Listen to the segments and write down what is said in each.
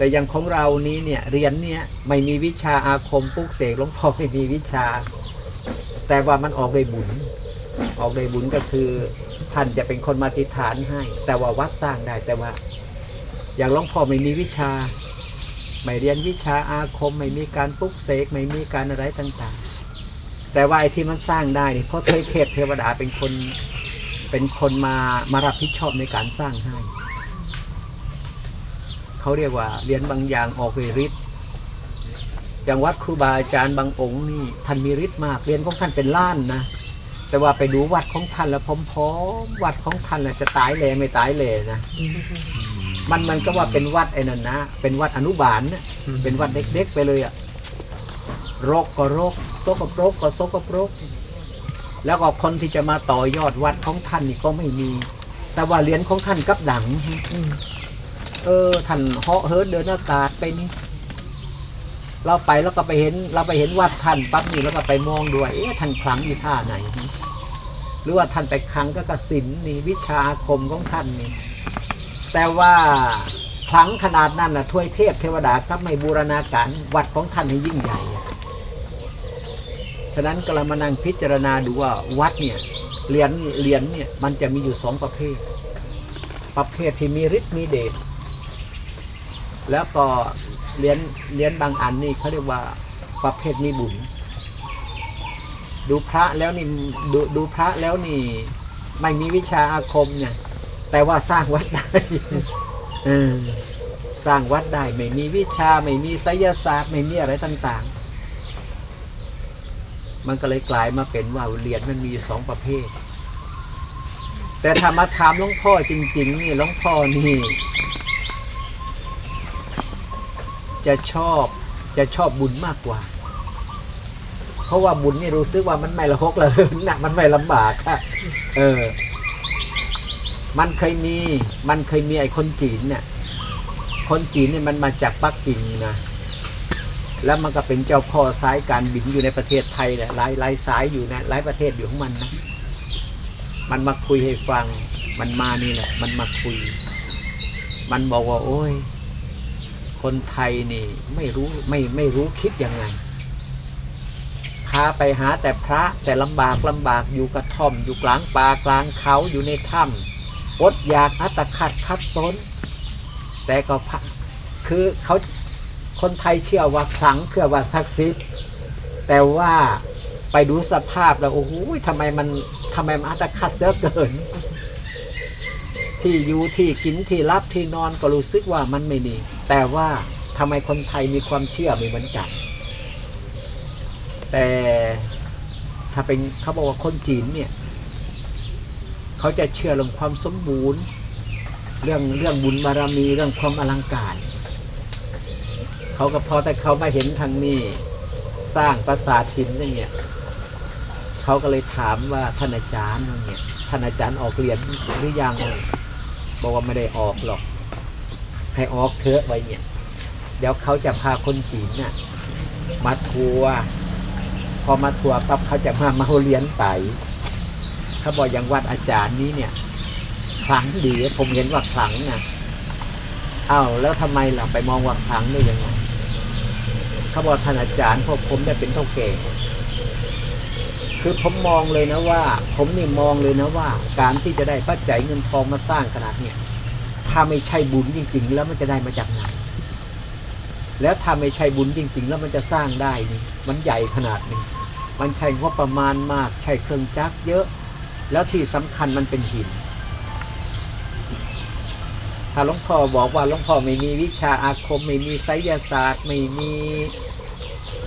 แต่อย่างของเรานี้เนี่ยเรียนเนี่ยไม่มีวิชาอาคมปลุกเสกหลวงพ่อไม่มีวิชา แต่ว่ามันออกเลยบุญ ออกเลยบุญก็คือท่านจะเป็นคนมาติฐานให้ แต่ว่าวัดสร้างได้แต่ว่า อย่างหลวงพ่อไม่มีวิชา ไม่เรียนวิชาอาคม ไม่มีการปลุกเสกไม่มีการอะไรต่างๆ แต่ว่าไอ้ที่มันสร้างได้นี่เพราะเทยเทพเทวดาเป็นคนเป็นคนมามารับผิดชอบในการสร้างให้ เขาเรียกว่าเรียนบางอย่างออกฤทธิ์อย่างวัดครูบาอาจารย์บางองค์นี่ท่านมีฤทธิ์มากเรียนของท่านเป็นล้านนะแต่ว่าไปดูวัดของท่านแล้วพร้อมๆวัดของท่านจะตายเลยไม่ตายเลยนะมันมันก็ว่าเป็นวัดไอ้นั่นนะ เป็นวัดอนุบาลเนี่ยเป็นวัดเด็กๆไปเลยอะรกก็รกโซกปรกก็โซกปรกแล้วก็คนที่จะมาต่อยอดวัดของท่านนี่ก็ไม่มี แต่ว่าเหรียญของท่านกับดัง เออท่านเหาะเฮิร์นเดินอากาศไปนี่เราไปแล้วก็ไปเห็น เราไปเห็นวัดท่านปั๊บนี่แล้วก็ไปมองด้วยเอ๊ะท่านคลังอยู่ท่าไหน หรือว่าท่านไปคลังก็กสินนี่วิชาอาคมของท่านนี่แต่ว่าครั้งขนาดนั้นนะถ้วยเทพเทวดาก็ไม่บูรณาการวัดของท่านให้ยิ่งใหญ่ฉะนั้นก็เรามานั่งพิจารณาดูว่าวัดเนี่ยเหรียญเหรียญเนี่ยมันจะมีอยู่สองประเภท ประเภทที่มีฤทธิ์มีเดช แล้วก็เรียญเรียญบางอันนี่เขาเรียกว่าประเภทมีบุญ ดูพระแล้วนี่ดูดูพระแล้วนี่ไม่มีวิชาอาคมเนี่ย แต่ว่าสร้างวัดได้สร้างวัดได้ไม่มีวิชาไม่มีไสยศาสตร์ไม่มีอะไรต่างๆ มันก็เลยกลายมาเป็นว่าเหรียญมันมีสองประเภท แต่ถ้ามาถามหลวงพ่อจริง ๆ นี่หลวงพ่อนี่ จะชอบจะชอบบุญมากกว่า เพราะว่าบุญนี่รู้สึกว่ามันไม่ละหกละเหินนะมันไม่ลำบากอะเออ มันเคยมี มันเคยมีไอ้คนจีนเนี่ยคนจีนเนี่ยมันมาจากปักกิ่งนะแล้วมันก็เป็นเจ้าพ่อสายการบินอยู่ในประเทศไทยแหละหลายหลายสายอยู่นะหลายประเทศอยู่ของมันนะมันมาคุยให้ฟัง มันมานี่แหละ มันมาคุย มันบอกว่า โอ้ย คนไทยนี่ไม่รู้ไม่ไม่รู้คิดยังไงพาไปหาแต่พระแต่ลำบากลำบากอยู่กระท่อม อยู่กลางป่ากลางเขาอยู่ในถ้ำอดอยากอัตคัดคัดซนแต่ก็พระคือเขาคนไทยเชื่อว่าขลังเชื่อว่าศักดิ์สิทธิ์แต่ว่าไปดูสภาพแล้วโอ้โหทำไมมันทำไมมันอัตคัดเสียเกิน ที่อยู่ที่กินที่รับที่นอนก็รู้สึกว่ามันไม่มี แต่ว่าทำไมคนไทยมีความเชื่อไม่เหมือนกัน แต่ถ้าเป็นเขาบอกว่าคนจีนเนี่ยเขาจะเชื่อเรื่องความสมบูรณ์ เรื่องเรื่องบุญบารมีเรื่องความอลังการเขาก็พอแต่เขามาเห็นทางนี้สร้างปราสาทหินอย่างเงี้ยเขาก็เลยถามว่าท่านอาจารย์เนี่ยท่านอาจารย์ออกเรียนหรือยังบอกว่าไม่ได้ออกหรอก ให้ออกเถอะไว้เนี่ย เดี๋ยวเขาจะพาคนจีนน่ะมาทัวร์พอมาทัวร์ปั๊บเขาจะมามาเรียนไปเขาบอกอย่างวัดอาจารย์นี้เนี่ยขลังดีผมเห็นว่าขลังนะอ้าวแล้วทำไมล่ะไปมองว่าขลังได้ยังไงเขาบอกท่านอาจารย์พราะผมได้เป็นเท่าแก่คือผมมองเลยนะว่า ผมนี่มองเลยนะว่า การที่จะได้ปัจจัยเงินทองมาสร้างขนาดเนี่ย ถ้าไม่ใช่บุญจริง ๆ แล้วมันจะได้มาจากไหนแล้วถ้าไม่ใช่บุญจริง ๆ แล้วมันจะสร้างได้นี่มันใหญ่ขนาดนี้มันใช้งบประมาณมากใช้เครื่องจักรเยอะ แล้วที่สำคัญมันเป็นหิน ถ้าหลวงพ่อบอกว่าหลวงพ่อไม่มีวิชาอาคม ไม่มีไสยศาสตร์ ไม่มี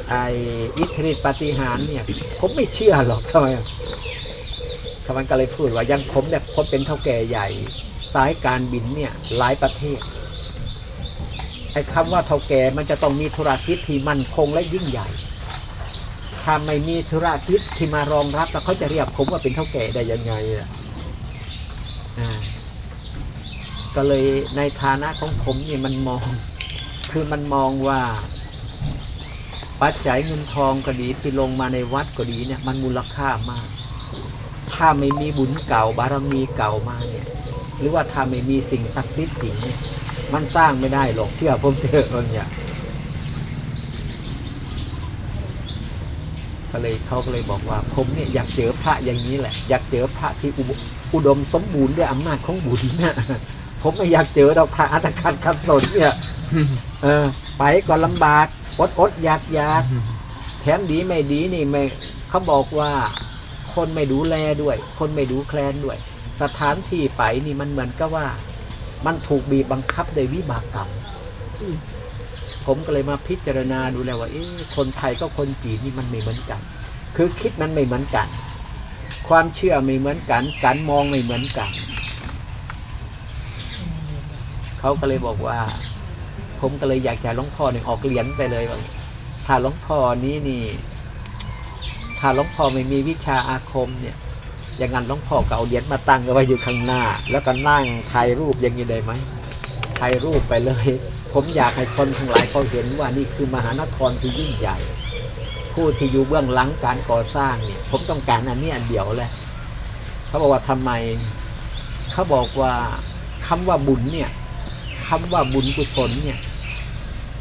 ไอ้อิทธิฤทธิปฏิหารเนี่ยผมไม่เชื่อหรอกทำไมทำไมก็เลยพูดว่ายังผมเนี่ยผมเป็นเท่าแก่ใหญ่ สายการบินเนี่ยหลายประเทศไอ้คำว่าเท่าแก่มันจะต้องมีธุรกิจที่มั่นคงและยิ่งใหญ่ ถ้าไม่มีธุรกิจที่มารองรับแล้วเขาจะเรียกผมว่าเป็นเท่าแก่ได้ยังไงล่ะอ่าก็เลยในฐานะของผมเนี่ยมันมอง คือมันมองว่า ปัจจัยเงินทองก็ดีที่ลงมาในวัดก็ดีเนี่ย มันมูลค่ามาก ถ้าไม่มีบุญเก่าบารมีเก่ามาเนี่ย หรือว่าถ้าไม่มีสิ่งศักดิ์สิทธิ์จริงเนี่ยมันสร้างไม่ได้หรอกเชื่อผมเถอะบางอย่างก็เลยเขาก็เลยบอกว่าผมเนี่ยอยากเจอพระอย่างนี้แหละ อยากเจอพระที่อุดมสมบูรณ์ด้วยอำนาจของบุญเนี่ยผมไม่อยากเจอดอกพระอัตคัดขัดสนเนี่ยเออ ไปก็ลำบากอดอดอยากอยากแถมดีไม่ดีนี่ไม่เขาบอกว่าคนไม่ดูแลด้วย คนไม่ดูแคลนด้วย สถานที่ไปนี่มันเหมือนกับว่า มันถูกบีบบังคับโดยวิบากกรรมผมก็เลยมาพิจารณาดูแล้วว่าเอ๊ะคนไทยก็คนจีนนี่มันไม่เหมือนกัน คือคิดมันไม่เหมือนกัน ความเชื่อไม่เหมือนกัน การมองไม่เหมือนกัน เขาก็เลยบอกว่า ผมก็เลยอยากจะหลวงพ่อเนี่ยออกเหรียญไปเลยว่าถ้าหลวงพ่อนี้นี่ ถ้าหลวงพ่อไม่มีวิชาอาคมเนี่ย อย่างนั้นหลวงพ่อก็เอาเหรียญมาตั้งเอาไว้อยู่ข้างหน้า แล้วก็นั่งถ่ายรูปอย่างนี้ได้ไหมถ่ายรูปไปเลย ผมอยากให้คนทั้งหลายเขาเห็นว่านี่คือมหานครที่ยิ่งใหญ่ ผู้ที่อยู่เบื้องหลังการก่อสร้างเนี่ย ผมต้องการอันนี้อันเดียวแหละเขาบอกว่าทำไม เขาบอกว่าคำว่าบุญเนี่ยคำว่าบุญกุศลเนี่ย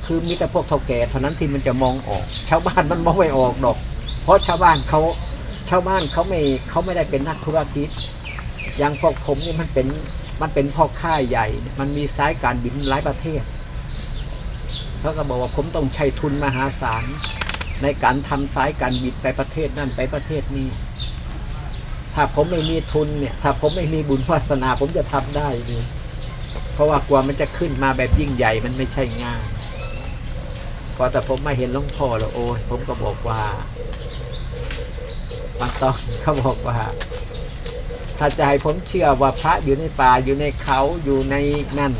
คือมีแต่พวกเท่าแก่เท่านั้นที่มันจะมองออก ชาวบ้านมันมองไม่ออกหรอก เพราะชาวบ้านเขา ชาวบ้านเขาไม่เขาไม่ได้เป็นนักธุรกิจอย่างพวกผมนี่มันเป็นมันเป็นพ่อค่าใหญ่ มันมีสายการบินหลายประเทศเขาก็บอกว่าผมต้องใช้ทุนมหาศาลในการทำสายการบินไปประเทศนั่นไปประเทศนี้ ถ้าผมไม่มีทุนเนี่ยถ้าผมไม่มีบุญวาสนาผมจะทำได้นี่เพราะว่ากว่ามันจะขึ้นมาแบบยิ่งใหญ่มันไม่ใช่ง่ายพอแต่ผมมาเห็นหลวงพ่อแล้วโอ้ยผมก็บอกว่า มันต้องเขาบอกว่า ถ้าจะให้ผมเชื่อว่าพระอยู่ในป่าอยู่ในเขาอยู่ในนั่น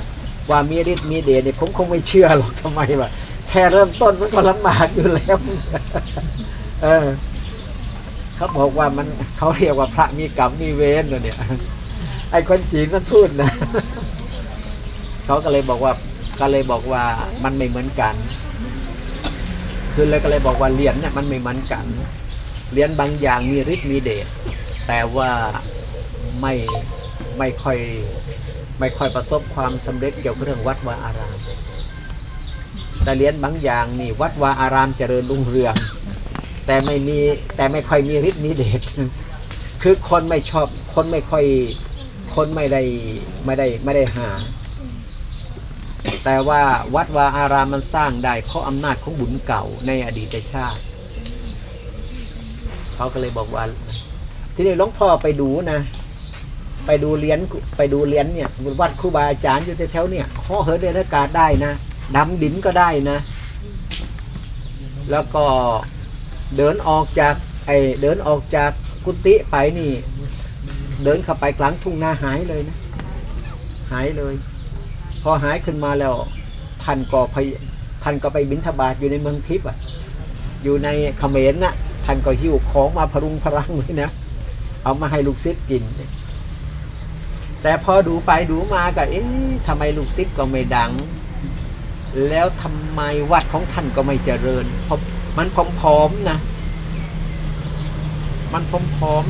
ว่ามีฤทธิ์มีเดชเนี่ยผมคงไม่เชื่อหรอกทำไมวะแค่เริ่มต้นมันก็ลำบากอยู่แล้วเออเขาบอกว่ามันเขาเรียกว่าพระมีกรรมมีเวรเนี่ยไอ้คนจีนมันพูดนะเขาก็เลยบอกว่าก็เลยบอกว่ามันไม่เหมือนกัน คือเลยก็เลยบอกว่าเหรียญเนี่ยมันไม่เหมือนกัน เหรียญบางอย่างมีฤทธิ์มีเดชแต่ว่าไม่ไม่ค่อยไม่ค่อยประสบความสำเร็จเกี่ยวกับเรื่องวัดวาอาราม แต่เหรียญบางอย่างนี่วัดวาอารามเจริญรุ่งเรืองแต่ไม่มีแต่ไม่ค่อยมีฤทธิ์มีเดชคือคนไม่ชอบคนไม่ค่อยคนไม่ได้ไม่ได้ไม่ได้หา แต่ว่าวัดวาอารามมันสร้างได้เพราะอำนาจของบุญเก่าในอดีตชาติ เขาก็เลยบอกว่า ที่นี่หลวงพ่อไปดูนะ ไปดูเหรียญไปดูเหรียญเนี่ยวัดครูบาอาจารย์อยู่แถวๆเนี่ยห่อเหินเดินอากาศได้นะดำดินก็ได้นะ แล้วก็เดินออกจากไอเดินออกจากกุฏิไปนี่ เดินเข้าไปกลางทุ่งนาหายเลยนะหายเลย พอหายขึ้นมาแล้วท่านก็พยท่านก็ไปบิณฑบาตอยู่ในเมืองทิพย์อะ อยู่ในเขมรน่ะ ท่านก็หิ้วของมาพรุงพรังเลยนะ เอามาให้ลูกศิษย์กิน แต่พอดูไปดูมาก็เอ๊ะทำไมลูกศิษย์ก็ไม่ดัง แล้วทำไมวัดของท่านก็ไม่เจริญเพราะมันผอมๆนะ มันผอม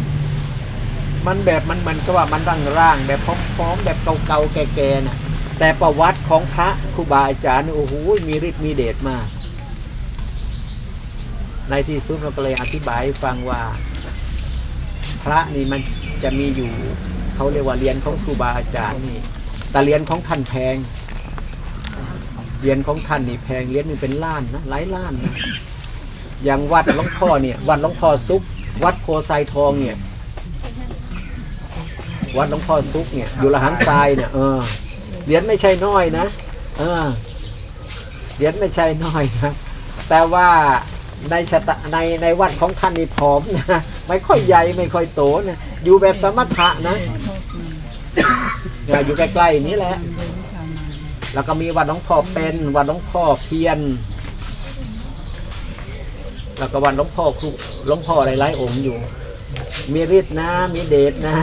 ๆมันแบบมันมันก็ว่ามันร่างๆแบบผอมๆแบบเก่าๆแก่ๆน่ะแต่ประวัติของพระครูบาอาจารย์โอ้โหมีฤทธิ์มีเดชมาก ในที่สุดเราก็เลยอธิบายฟังว่า พระนี่มันจะมีอยู่เขาเรียกว่าเรียนของครูบาอาจารย์นี่แต่เรียนของท่านแพงเรียนของท่านนี่แพงเรียนนี่เป็นล้านนะหลายล้านนะอย่างวัดหลวงพ่อเนี่ย วัดหลวงพ่อซุปวัดโพไซทองเนี่ย วัดหลวงพ่อซุปเนี่ย อยู่ละหันทรายเนี่ยเออเหรียญไม่ใช่น้อยนะเออเหรียญไม่ใช่น้อยนะแต่ว่า ในชะตาในในวัดของท่านนี่ผอมนะไม่ค่อยใหญ่ไม่ค่อยโตนะอยู่แบบสมถะนะอยู่ใกล้ๆนี้แหละ แล้วก็มีวัดหลวงพ่อเป็นวัดหลวงพ่อเพียน แล้วก็วัดหลวงพ่อครูหลวงพ่อหลายๆองค์อยู่ มีฤทธิ์นะ มีเดชนะ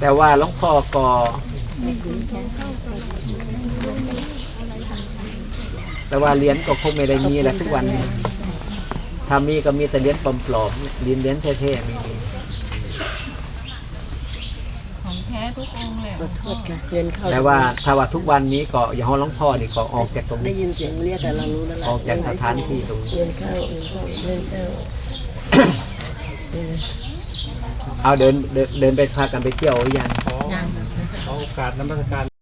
แต่ว่าหลวงพ่อก็ แต่ว่าเหรียญก็คงไม่ได้มีแล้วทุกวันนี้ถ้ามีก็มีแต่เหรียญปลอมๆเหรียญเหรียญแท้ๆไมมีของแท้ทุกองค์แหละขอโทษค่ะเงินเข้าแต่ว่าถ้าว่าทุกวันนี้ก็อย่างห้องหลวงพ่อนี่ก็ออกจากตรงได้นี้ยินเสียงเรียกแต่เรารู้แล้วล่ะออกจากสถานที่ตรงนี้เงินเข้าเงินเข้าเงินเข้าเออเอาเดินเดินเดินไปพากันไปเที่ยวหรือยังยังขอโอกาสนมัสการ